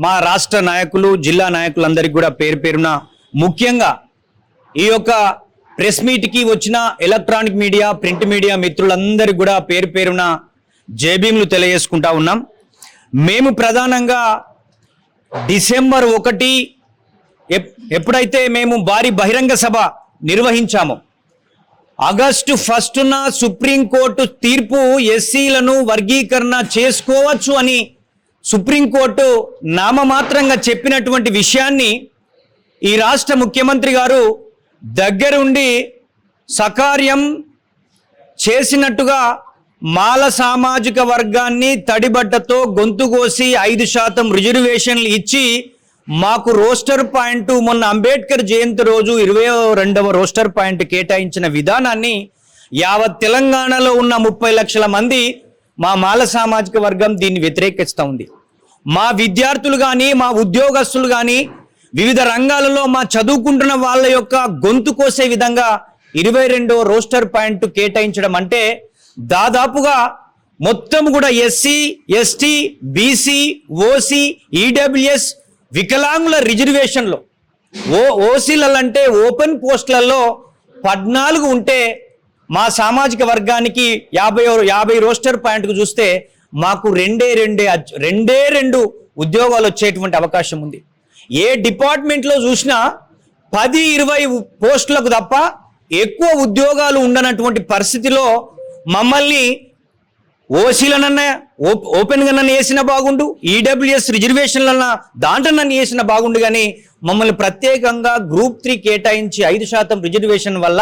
మా రాష్ట్ర నాయకులు జిల్లా నాయకులందరికీ కూడా పేరు పేరున ముఖ్యంగా ఈ యొక్క ప్రెస్ మీట్కి వచ్చిన ఎలక్ట్రానిక్ మీడియా ప్రింట్ మీడియా మిత్రులందరికీ కూడా పేరు పేరున జేబీములు తెలియజేసుకుంటా ఉన్నాం. మేము ప్రధానంగా డిసెంబర్ ఒకటి ఎప్- ఎప్పుడైతే మేము భారీ బహిరంగ సభ నిర్వహించామో ఆగస్టు ఫస్ట్న సుప్రీంకోర్టు తీర్పు ఎస్సీలను వర్గీకరణ చేసుకోవచ్చు అని సుప్రీంకోర్టు నామమాత్రంగా చెప్పినటువంటి విషయాన్ని ఈ రాష్ట్ర ముఖ్యమంత్రి గారు దగ్గరుండి సకార్యం చేసినట్టుగా మాల సామాజిక వర్గాన్ని తడిబట్టతో గొంతు కోసి ఐదు శాతం రిజర్వేషన్లు ఇచ్చి మాకు రోస్టర్ పాయింట్ మొన్న అంబేద్కర్ జయంతి రోజు ఇరవై రెండవ రోస్టర్ పాయింట్ కేటాయించిన విధానాన్ని యావత్ తెలంగాణలో ఉన్న ముప్పై లక్షల మంది మా మాల సామాజిక వర్గం దీన్ని వ్యతిరేకిస్తూ ఉంది. మా విద్యార్థులు కానీ మా ఉద్యోగస్తులు కానీ వివిధ రంగాలలో మా చదువుకుంటున్న వాళ్ళ యొక్క గొంతు కోసే విధంగా ఇరవై రెండో రోస్టర్ పాయింట్ కేటాయించడం అంటే దాదాపుగా మొత్తం కూడా SC ST BC OC EWS వికలాంగుల రిజర్వేషన్లో. ఓ ఓసీలంటే ఓపెన్ పోస్టులలో పద్నాలుగు ఉంటే మా సామాజిక వర్గానికి యాభై యాభై రోస్టర్ పాయింట్కు చూస్తే మాకు రెండే రెండే రెండే రెండు ఉద్యోగాలు వచ్చేటువంటి అవకాశం ఉంది. ఏ డిపార్ట్మెంట్లో చూసినా పది ఇరవై పోస్టులకు తప్ప ఎక్కువ ఉద్యోగాలు ఉండనటువంటి పరిస్థితిలో మమ్మల్ని ఓసీలనన్నా ఓప్ ఓపెన్గా నన్ను వేసిన బాగుండు ఈడబ్ల్యూఎస్ రిజర్వేషన్లన్నా దాంట్లో నన్ను వేసిన బాగుండు కానీ మమ్మల్ని ప్రత్యేకంగా గ్రూప్ త్రీ కేటాయించి ఐదు శాతం రిజర్వేషన్ వల్ల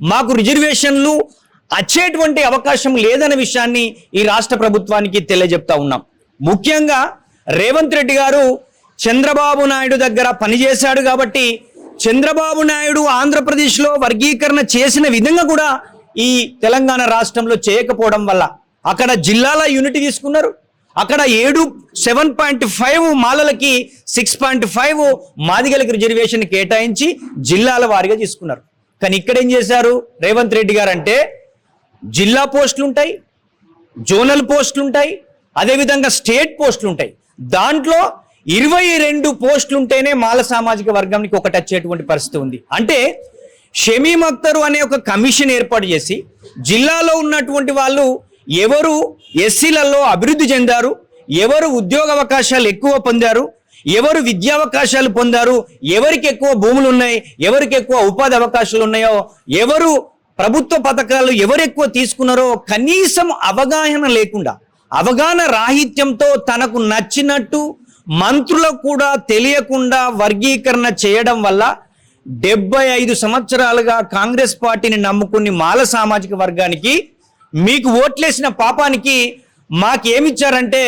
మాకు రిజర్వేషన్లు వచ్చేటువంటి అవకాశం లేదన్న విషయాన్ని ఈ రాష్ట్ర ప్రభుత్వానికి తెలియజెప్తా ఉన్నాం. ముఖ్యంగా రేవంత్ రెడ్డి గారు చంద్రబాబు నాయుడు దగ్గర పనిచేశాడు కాబట్టి చంద్రబాబు నాయుడు ఆంధ్రప్రదేశ్లో వర్గీకరణ చేసిన విధంగా కూడా ఈ తెలంగాణ రాష్ట్రంలో చేయకపోవడం వల్ల అక్కడ జిల్లాల యూనిట్ తీసుకున్నారు. అక్కడ ఏడు సెవెన్ పాయింట్ ఫైవ్ మాలలకి సిక్స్ పాయింట్ ఫైవ్ మాదిగలకి రిజర్వేషన్ కేటాయించి జిల్లాల వారీగా తీసుకున్నారు. కానీ ఇక్కడ ఏం చేశారు? రేవంత్ రెడ్డి గారు అంటే జిల్లా పోస్టులు ఉంటాయి జోనల్ పోస్టులు ఉంటాయి అదేవిధంగా స్టేట్ పోస్టులు ఉంటాయి. దాంట్లో ఇరవై రెండు పోస్టులు ఉంటేనే మాల సామాజిక వర్గానికి ఒకటి వచ్చేటువంటి పరిస్థితి ఉంది. అంటే షమీ అఖ్తరు అనే ఒక కమిషన్ ఏర్పాటు చేసి జిల్లాలో ఉన్నటువంటి వాళ్ళు ఎవరు ఎస్సీలలో అభివృద్ధి చెందారు ఎవరు ఉద్యోగ అవకాశాలు ఎక్కువ పొందారు ఎవరు విద్యా అవకాశాలు పొందారు ఎవరికి ఎక్కువ భూములు ఉన్నాయి ఎవరికి ఎక్కువ ఉపాధి అవకాశాలు ఉన్నాయో ఎవరు ప్రభుత్వ పథకాలు ఎవరు ఎక్కువ తీసుకున్నారో కనీసం అవగాహన లేకుండా అవగాహన రాహిత్యంతో తనకు నచ్చినట్టు మంత్రులకు కూడా తెలియకుండా వర్గీకరణ చేయడం వల్ల డెబ్బై ఐదు సంవత్సరాలుగా కాంగ్రెస్ పార్టీని నమ్ముకుని మాల సామాజిక వర్గానికి మీకు ఓట్లేసిన పాపానికి మాకేమిచ్చారంటే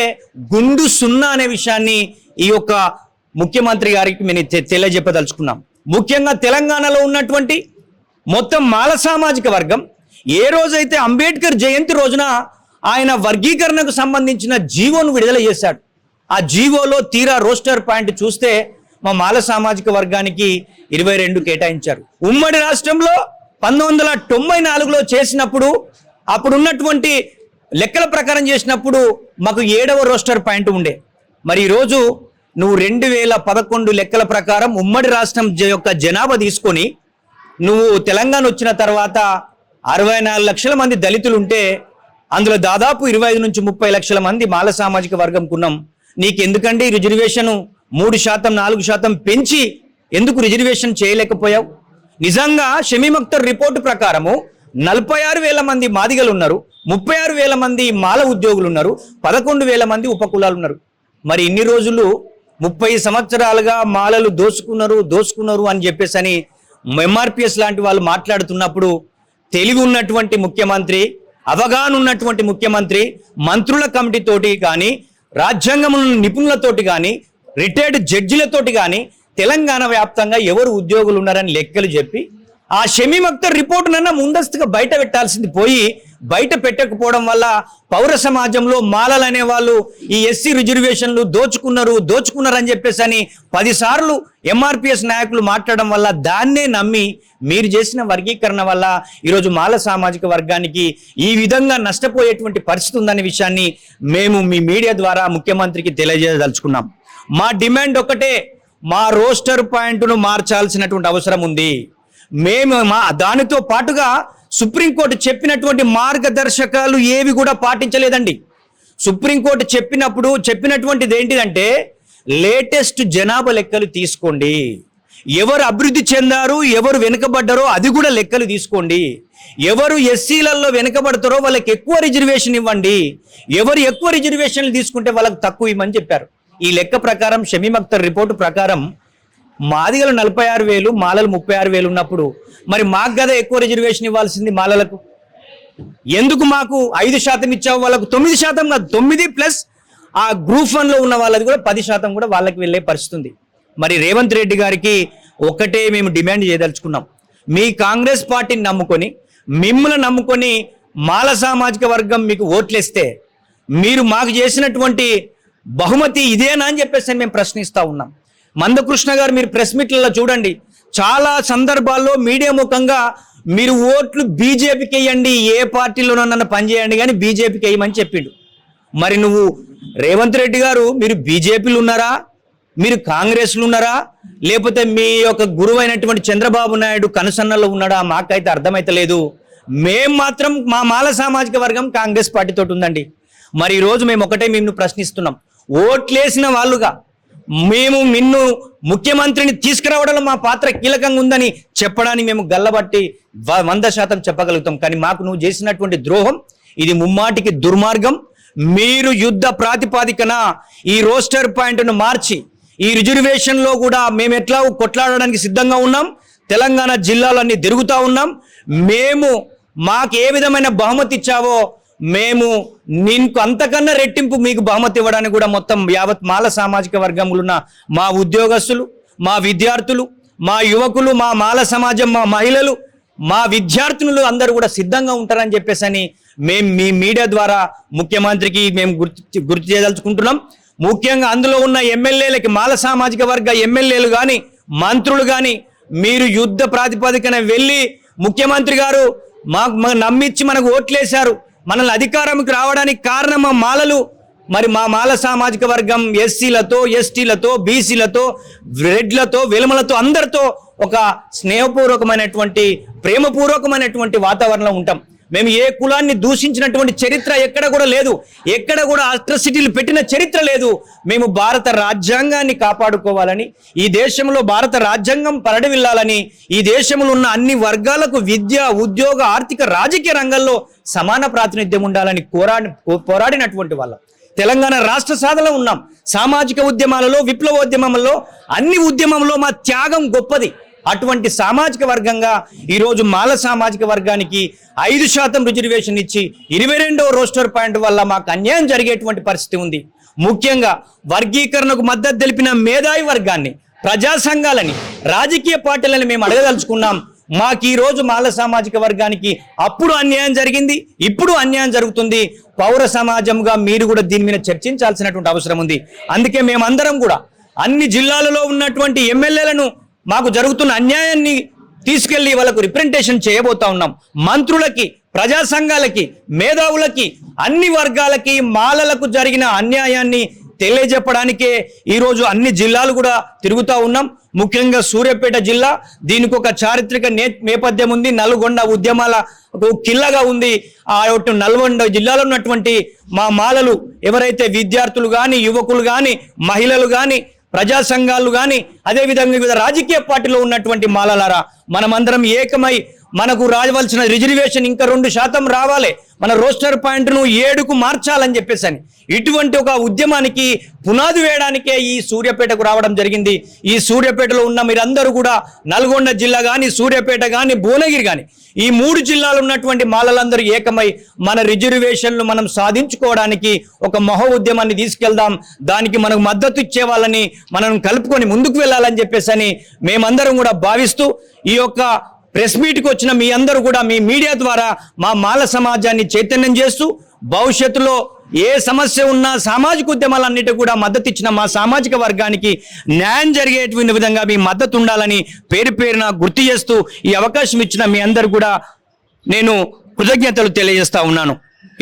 గుండు సున్నా అనే విషయాన్ని ఈ యొక్క ముఖ్యమంత్రి గారికి మేము తె- తెలియజెప్పదలుచుకున్నాం. ముఖ్యంగా తెలంగాణలో ఉన్నటువంటి మొత్తం మాల సామాజిక వర్గం ఏ రోజైతే అంబేద్కర్ జయంతి రోజున ఆయన వర్గీకరణకు సంబంధించిన జీవోను విడుదల చేశాడు ఆ జీవోలో తీరా రోస్టర్ పాయింట్ చూస్తే మా మాల సామాజిక వర్గానికి ఇరవై రెండు కేటాయించారు. ఉమ్మడి రాష్ట్రంలో పంతొమ్మిది వందల తొంభై నాలుగులో చేసినప్పుడు అప్పుడు ఉన్నటువంటి లెక్కల ప్రకారం చేసినప్పుడు మాకు ఏడవ రోస్టర్ పాయింట్ ఉండే. మరి ఈరోజు నువ్వు రెండు వేల పదకొండు లెక్కల ప్రకారం ఉమ్మడి రాష్ట్రం యొక్క జనాభా తీసుకొని నువ్వు తెలంగాణ వచ్చిన తర్వాత అరవై నాలుగు లక్షల మంది దళితులు ఉంటే అందులో దాదాపు ఇరవై ఐదు నుంచి ముప్పై లక్షల మంది మాల సామాజిక వర్గం కున్నాం. నీకు ఎందుకండి రిజర్వేషన్ మూడు శాతం నాలుగు శాతం పెంచి ఎందుకు రిజర్వేషన్ చేయలేకపోయావు? నిజంగా షమీమ్ అఖ్తర్ రిపోర్టు ప్రకారము నలభై ఆరు వేల మంది మాదిగలు ఉన్నారు ముప్పై ఆరు వేల మంది మాల ఉద్యోగులు ఉన్నారు పదకొండు వేల మంది ఉపకులాలు ఉన్నారు మరి ఇన్ని రోజులు ముప్పై సంవత్సరాలుగా మాలలు దోచుకున్నారు దోచుకున్నారు అని చెప్పేసి అని ఎంఆర్పిఎస్ లాంటి వాళ్ళు మాట్లాడుతున్నప్పుడు తెలివి ఉన్నటువంటి ముఖ్యమంత్రి అవగాహన ఉన్నటువంటి ముఖ్యమంత్రి మంత్రుల కమిటీతోటి కానీ రాజ్యాంగం నిపుణులతోటి కానీ రిటైర్డ్ జడ్జిలతోటి కానీ తెలంగాణ వ్యాప్తంగా ఎవరు ఉద్యోగులు ఉన్నారని లెక్కలు చెప్పి ఆ షమీమ్ అఖ్తర్ ముందస్తుగా బయట పెట్టాల్సింది పోయి బయట పెట్టకపోవడం వల్ల పౌర సమాజంలో మాలలు అనే వాళ్ళు ఈ ఎస్సీ రిజర్వేషన్లు దోచుకున్నారు దోచుకున్నారు అని చెప్పేసి అని పదిసార్లు ఎంఆర్పిఎస్ నాయకులు మాట్లాడడం వల్ల దాన్నే నమ్మి మీరు చేసిన వర్గీకరణ వల్ల ఈరోజు మాల సామాజిక వర్గానికి ఈ విధంగా నష్టపోయేటువంటి పరిస్థితి ఉందనే విషయాన్ని మేము మీ మీడియా ద్వారా ముఖ్యమంత్రికి తెలియజేయదలుచుకున్నాం. మా డిమాండ్ ఒకటే మా రోస్టర్ పాయింట్ను మార్చాల్సినటువంటి అవసరం ఉంది. మేము మా దానితో పాటుగా సుప్రీంకోర్టు చెప్పినటువంటి మార్గదర్శకాలు ఏవి కూడా పాటించలేదండి. సుప్రీంకోర్టు చెప్పినప్పుడు చెప్పినటువంటిది ఏంటిదంటే లేటెస్ట్ జనాభా లెక్కలు తీసుకోండి. ఎవరు అభివృద్ధి చెందారు ఎవరు వెనుకబడ్డారో అది కూడా లెక్కలు తీసుకోండి. ఎవరు ఎస్సీలలో వెనుకబడతారో వాళ్ళకి ఎక్కువ రిజర్వేషన్ ఇవ్వండి. ఎవరు ఎక్కువ రిజర్వేషన్లు తీసుకుంటే వాళ్ళకి తక్కువ ఇవ్వమని చెప్పారు. ఈ లెక్క ప్రకారం షమీమ్ అఖ్తర్ రిపోర్టు ప్రకారం మాదిగలు నలభై ఆరు వేలు మాలలు ముప్పై ఆరు వేలు ఉన్నప్పుడు మరి మాకు కదా ఎక్కువ రిజర్వేషన్ ఇవ్వాల్సింది మాలలకు? ఎందుకు మాకు ఐదు శాతం ఇచ్చావు? వాళ్ళకు తొమ్మిది శాతం కాదు తొమ్మిది ప్లస్ ఆ గ్రూప్ వన్లో ఉన్న వాళ్ళది కూడా పది శాతం కూడా వాళ్ళకి వెళ్ళే పరిస్థితి ఉంది మరి రేవంత్ రెడ్డి గారికి ఒకటే మేము డిమాండ్ చేయదలుచుకున్నాం. మీ కాంగ్రెస్ పార్టీని నమ్ముకొని మిమ్మల్ని నమ్ముకొని మాల సామాజిక వర్గం మీకు ఓట్లేస్తే మీరు మాకు చేసినటువంటి బహుమతి ఇదేనా అని చెప్పేసి మేము ప్రశ్నిస్తూ ఉన్నాం. మందకృష్ణ గారు మీరు ప్రెస్ మీట్లలో చూడండి. చాలా సందర్భాల్లో మీడియా ముఖంగా మీరు ఓట్లు బీజేపీకి వేయండి ఏ పార్టీలోనన్నా పనిచేయండి కానీ బీజేపీకి వేయమని చెప్పిండు. మరి నువ్వు రేవంత్ రెడ్డి గారు మీరు బీజేపీలు ఉన్నారా? మీరు కాంగ్రెస్లు ఉన్నారా? లేకపోతే మీ యొక్క గురువైనటువంటి అయినటువంటి చంద్రబాబు నాయుడు కనుసన్నలో ఉన్నాడా? మాకైతే అర్థమైతలేదు మేం మాత్రం మా మాల సామాజిక వర్గం కాంగ్రెస్ పార్టీతో ఉందండి. మరి ఈరోజు మేము ఒకటే మేము ప్రశ్నిస్తున్నాం. ఓట్లేసిన వాళ్ళుగా మేము నిన్ను ముఖ్యమంత్రిని తీసుకురావడంలో మా పాత్ర కీలకంగా ఉందని చెప్పడానికి మేము గల్లబట్టి వ- వంద శాతం చెప్పగలుగుతాం. కానీ మాకు నువ్వు చేసినటువంటి ద్రోహం ఇది ముమ్మాటికి దుర్మార్గం. మీరు యుద్ధ ప్రాతిపాదికన ఈ రోస్టర్ పాయింట్ను మార్చి ఈ రిజర్వేషన్లో కూడా మేము ఎట్లా కొట్లాడడానికి సిద్ధంగా ఉన్నాం? తెలంగాణ జిల్లాలన్నీ తిరుగుతూ ఉన్నాం. మేము మాకు ఏ విధమైన బహుమతి ఇచ్చావో మేము నీకు అంతకన్నా రెట్టింపు మీకు బహుమతి ఇవ్వడానికి కూడా మొత్తం యావత్ మాల సామాజిక వర్గంలో ఉన్న మా ఉద్యోగస్తులు మా విద్యార్థులు మా యువకులు మా మాల సమాజం మా మహిళలు మా విద్యార్థినులు అందరూ కూడా సిద్ధంగా ఉంటారని చెప్పేసి అని మేము మీ మీడియా ద్వారా ముఖ్యమంత్రికి మేము గుర్తు గుర్తు చేయదలుచుకుంటున్నాం. ముఖ్యంగా అందులో ఉన్న ఎమ్మెల్యేలకి మాల సామాజిక వర్గ ఎమ్మెల్యేలు కానీ మంత్రులు కానీ మీరు యుద్ధ ప్రాతిపదికన వెళ్ళి ముఖ్యమంత్రి గారు మాకు నమ్మించి మనకు ఓట్లేశారు. మనల్ని అధికారంకి రావడానికి కారణం మా మాలలు. మరి మా మాల సామాజిక వర్గం ఎస్సీలతో ఎస్టీలతో బీసీలతో రెడ్లతో వెలుమలతో అందరితో ఒక స్నేహపూర్వకమైనటువంటి ప్రేమపూర్వకమైనటువంటి వాతావరణంలో ఉంటాం. మేము ఏ కులాన్ని దూషించినటువంటి చరిత్ర ఎక్కడ కూడా లేదు. ఎక్కడ కూడా అట్రసిటీలు పెట్టిన చరిత్ర లేదు. మేము భారత రాజ్యాంగాన్ని కాపాడుకోవాలని ఈ దేశంలో భారత రాజ్యాంగం పరడవిల్లాలని ఈ దేశంలో ఉన్న అన్ని వర్గాలకు విద్య ఉద్యోగ ఆర్థిక రాజకీయ రంగంలో సమాన ప్రాతినిధ్యం ఉండాలని కోరాడి పోరాడినటువంటి వాళ్ళం. తెలంగాణ రాష్ట్ర సాధనలో ఉన్నాం. సామాజిక ఉద్యమాలలో విప్లవోద్యమంలో అన్ని ఉద్యమంలో మా త్యాగం గొప్పది. అటువంటి సామాజిక వర్గంగా ఈరోజు మాల సామాజిక వర్గానికి ఐదు శాతం రిజర్వేషన్ ఇచ్చి ఇరవై రెండవ రోస్టర్ పాయింట్ వల్ల మాకు అన్యాయం జరిగేటువంటి పరిస్థితి ఉంది. ముఖ్యంగా వర్గీకరణకు మద్దతు తెలిపిన మేధావి వర్గాన్ని ప్రజా సంఘాలని రాజకీయ పార్టీలని మేము అడగదలుచుకున్నాం. మాకు ఈరోజు మాల సామాజిక వర్గానికి అప్పుడు అన్యాయం జరిగింది ఇప్పుడు అన్యాయం జరుగుతుంది. పౌర సమాజంగా మీరు కూడా దీని మీద చర్చించాల్సినటువంటి అవసరం ఉంది. అందుకే మేమందరం కూడా అన్ని జిల్లాలలో ఉన్నటువంటి ఎమ్మెల్యేలను మాకు జరుగుతున్న అన్యాయాన్ని తీసుకెళ్ళి వాళ్ళకు రిప్రజెంటేషన్ చేయబోతా ఉన్నాం. మంత్రులకి ప్రజా సంఘాలకి మేధావులకి అన్ని వర్గాలకి మాలలకు జరిగిన అన్యాయాన్ని తెలియజెప్పడానికే ఈరోజు అన్ని జిల్లాలు కూడా తిరుగుతూ ఉన్నాం. ముఖ్యంగా సూర్యాపేట జిల్లా దీనికి ఒక చారిత్రక నే నేపథ్యం ఉంది. నల్గొండ ఉద్యమాల ఒక కిల్లగా ఉంది. ఆ యొక్క నల్గొండ జిల్లాలో ఉన్నటువంటి మా మాలలు ఎవరైతే విద్యార్థులు కానీ యువకులు కానీ మహిళలు కానీ ప్రజా సంఘాలు కానీ అదేవిధంగా వివిధ రాజకీయ పార్టీలో ఉన్నటువంటి మాలలారా మనమందరం ఏకమై మనకు రావాల్సిన రిజర్వేషన్ ఇంకా రెండు శాతం రావాలి. మన రోస్టర్ పాయింట్ను ఏడుకు మార్చాలని చెప్పేసి అని ఇటువంటి ఒక ఉద్యమానికి పునాది వేయడానికే ఈ సూర్యాపేటకు రావడం జరిగింది. ఈ సూర్యాపేటలో ఉన్న మీరందరూ కూడా నల్గొండ జిల్లా కానీ సూర్యాపేట కానీ భువనగిరి కానీ ఈ మూడు జిల్లాలు ఉన్నటువంటి మాలలందరూ ఏకమై మన రిజర్వేషన్లు మనం సాధించుకోవడానికి ఒక మహో ఉద్యమాన్ని తీసుకెళ్దాం. దానికి మనకు మద్దతు ఇచ్చే వాళ్ళని మనం కలుపుకొని ముందుకు వెళ్ళాలని చెప్పేసి అని మేమందరం కూడా భావిస్తూ ఈ యొక్క ప్రెస్ మీట్కి వచ్చిన మీ అందరూ కూడా మీ మీడియా ద్వారా మా మాల సమాజాన్ని చైతన్యం చేస్తూ భవిష్యత్తులో ఏ సమస్య ఉన్నా సామాజిక ఉద్యమాలన్నిటి కూడా మద్దతు ఇచ్చిన మా సామాజిక వర్గానికి న్యాయం జరిగేటువంటి విధంగా మీ మద్దతు ఉండాలని పేరు పేరున గుర్తు చేస్తూ ఈ అవకాశం ఇచ్చిన మీ అందరు కూడా నేను కృతజ్ఞతలు తెలియజేస్తా ఉన్నాను.